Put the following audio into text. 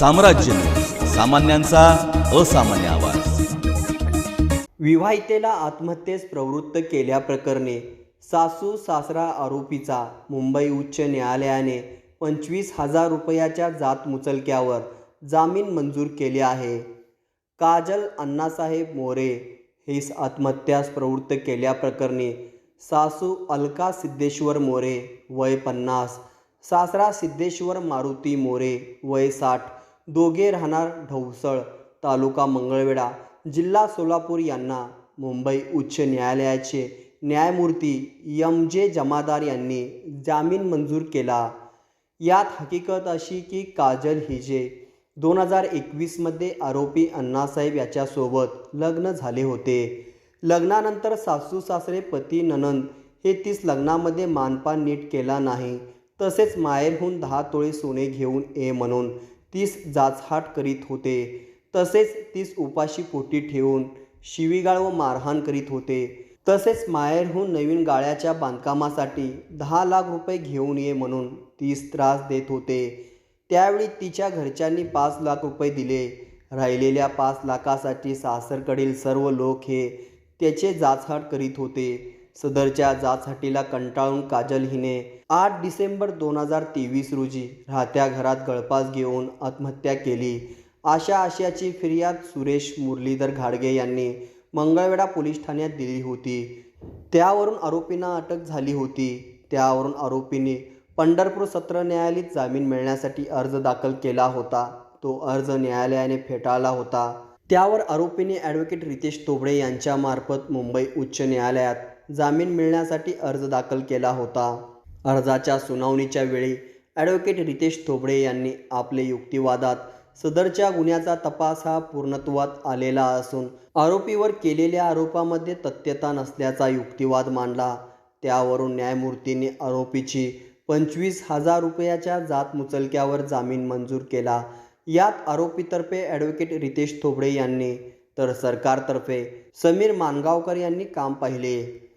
साम्राज्य. सामान्यांचा असामान्य आवाज. विवाहितेला आत्महत्येस प्रवृत्त केल्याप्रकरणी सासू सासरा आरोपीचा मुंबई उच्च न्यायालयाने पंचवीस हजार रुपयाच्या जात मुचलक्यावर जामीन मंजूर केले आहे. काजल अण्णासाहेब मोरे हेच आत्महत्यास प्रवृत्त केल्याप्रकरणी सासू अलका सिद्धेश्वर मोरे वय पन्नास सासरा सिद्धेश्वर मारुती मोरे वय साठ दोघे राहणार ढवसळ तालुका मंगळवेढा जिल्हा सोलापूर यांना मुंबई उच्च न्यायालयाचे न्यायमूर्ती यम जे जमादार यांनी जामीन मंजूर केला. यात हकीकत अशी की काजल हिजे दोन हजार एकवीसमध्ये आरोपी अण्णासाहेब याच्यासोबत लग्न झाले होते. लग्नानंतर सासू सासरे पती ननंद हे तीस लग्नामध्ये मानपान नीट केला नाही. तसेच माहेरहून दहा तोळे सोने घेऊन ये म्हणून तीस जाचहाट करीत होते. तसेच तीस उपाशी पोटी ठेवून शिवीगाळ व मारहाण करीत होते. तसेच माहेरहून नवीन गाळ्याच्या बांधकामासाठी दहा लाख रुपये घेऊन ये म्हणून तीस त्रास देत होते. त्यावेळी तिच्या घरच्यांनी पाच लाख रुपये दिले. राहिलेल्या पाच लाखासाठी सासरकडील सर्व लोक हे त्याचे जाचहाट करीत होते. सदरच्या जाचहाटीला कंटाळून काजल हिने आठ डिसेंबर दोन हजार तेवीस रोजी राहत्या घरात गळपास घेऊन आत्महत्या केली. आशा आशयाची फिर्याद सुरेश मुरलीधर घाडगे यांनी मंगळवेढा पोलीस ठाण्यात दिली होती. त्यावरून आरोपींना अटक झाली होती. त्यावरून आरोपींनी पंढरपूर सत्र न्यायालयात जामीन मिळण्यासाठी अर्ज दाखल केला होता. तो अर्ज न्यायालयाने फेटाळला होता. त्यावर आरोपींनी ॲडव्होकेट रितेश तोबडे यांच्यामार्फत मुंबई उच्च न्यायालयात जामीन मिळण्यासाठी अर्ज दाखल केला होता. अर्जाच्या सुनावणीच्या वेळी ॲडव्होकेट रितेश थोबडे यांनी आपले युक्तिवादात सदरच्या गुन्ह्याचा तपास हा पूर्णत्वात आलेला असून आरोपीवर केलेल्या आरोपामध्ये तथ्यता नसल्याचा युक्तिवाद मांडला. त्यावरून न्यायमूर्तींनी आरोपीची पंचवीस हजार रुपयाच्या जात मुचलक्यावर जामीन मंजूर केला. यात आरोपीतर्फे ॲडव्होकेट रितेश थोबडे यांनी तर सरकारतर्फे समीर मानगावकर यांनी काम पाहिले.